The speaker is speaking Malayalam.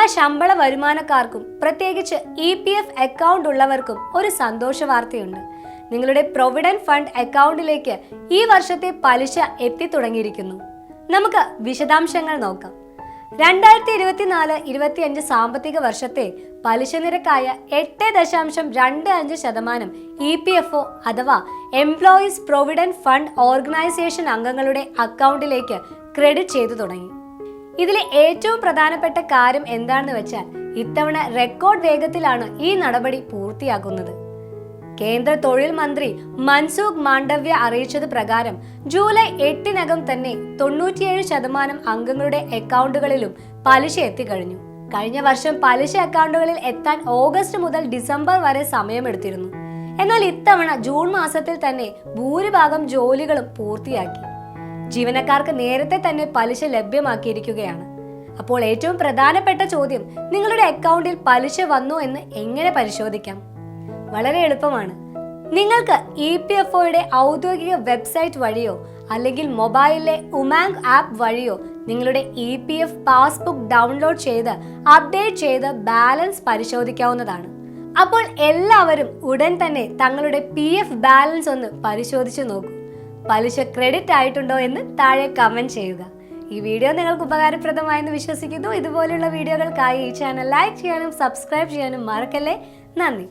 എല്ലാ ശമ്പള വരുമാനക്കാർക്കും പ്രത്യേകിച്ച് ഇ പി എഫ് അക്കൗണ്ട് ഉള്ളവർക്കും ഒരു സന്തോഷ വാർത്തയുണ്ട്. നിങ്ങളുടെ പ്രൊവിഡന്റ് ഫണ്ട് അക്കൗണ്ടിലേക്ക് ഈ വർഷത്തെ പലിശ എത്തിത്തുടങ്ങിയിരിക്കുന്നു. നമുക്ക് വിശദാംശങ്ങൾ നോക്കാം. രണ്ടായിരത്തി ഇരുപത്തിനാല് ഇരുപത്തിയഞ്ച് സാമ്പത്തിക വർഷത്തെ പലിശ നിരക്കായ എട്ട് ദശാംശം രണ്ട് അഞ്ച് ശതമാനം ഇ പി എഫ് ഒ അഥവാ എംപ്ലോയീസ് പ്രൊവിഡന്റ് ഫണ്ട് ഓർഗനൈസേഷൻ അംഗങ്ങളുടെ അക്കൗണ്ടിലേക്ക് ക്രെഡിറ്റ് ചെയ്തു തുടങ്ങി. ഇതിലെ ഏറ്റവും പ്രധാനപ്പെട്ട കാര്യം എന്താണെന്ന് വെച്ചാൽ ഇത്തവണ റെക്കോർഡ് വേഗത്തിലാണ് ഈ നടപടി പൂർത്തിയാക്കുന്നത് കേന്ദ്ര തൊഴിൽ മന്ത്രി മൻസൂഖ് മാണ്ഡവ്യ അറിയിച്ചത് പ്രകാരം ജൂലൈ എട്ടിനകം തന്നെ തൊണ്ണൂറ്റിയേഴ് ശതമാനം അംഗങ്ങളുടെ അക്കൗണ്ടുകളിലും പലിശ എത്തിക്കഴിഞ്ഞു. കഴിഞ്ഞ വർഷം പലിശ അക്കൗണ്ടുകളിൽ എത്താൻ ഓഗസ്റ്റ് മുതൽ ഡിസംബർ വരെ സമയമെടുത്തിരുന്നു. എന്നാൽ ഇത്തവണ ജൂൺ മാസത്തിൽ തന്നെ ഭൂരിഭാഗം ജോലികളും പൂർത്തിയാക്കി. ജീവനക്കാർക്ക് നേരത്തെ തന്നെ പലിശ ലഭ്യമാക്കിയിരിക്കുകയാണ്. അപ്പോൾ ഏറ്റവും പ്രധാനപ്പെട്ട ചോദ്യം നിങ്ങളുടെ അക്കൗണ്ടിൽ പലിശ വന്നു എന്ന് എങ്ങനെ പരിശോധിക്കാം? വളരെ എളുപ്പമാണ്. നിങ്ങൾക്ക് ഇ പി എഫ് ഒയുടെ ഔദ്യോഗിക വെബ്സൈറ്റ് വഴിയോ അല്ലെങ്കിൽ മൊബൈലിലെ ഉമാങ് ആപ്പ് വഴിയോ നിങ്ങളുടെ E P F passbook download ചെയ്ത് അപ്ഡേറ്റ് ചെയ്ത് ബാലൻസ് പരിശോധിക്കാവുന്നതാണ്. അപ്പോൾ എല്ലാവരും ഉടൻ തന്നെ തങ്ങളുടെ പി എഫ് ബാലൻസ് ഒന്ന് പരിശോധിച്ചു നോക്കൂ. പലിശ ക്രെഡിറ്റ് ആയിട്ടുണ്ടോ എന്ന് താഴെ കമന്റ് ചെയ്യുക. ഈ വീഡിയോ നിങ്ങൾക്ക് ഉപകാരപ്രദമായെന്ന് വിശ്വസിക്കുന്നു. ഇതുപോലെയുള്ള വീഡിയോകൾക്കായി ഈ ചാനൽ ലൈക്ക് ചെയ്യാനും സബ്സ്ക്രൈബ് ചെയ്യാനും മറക്കല്ലേ? നന്ദി.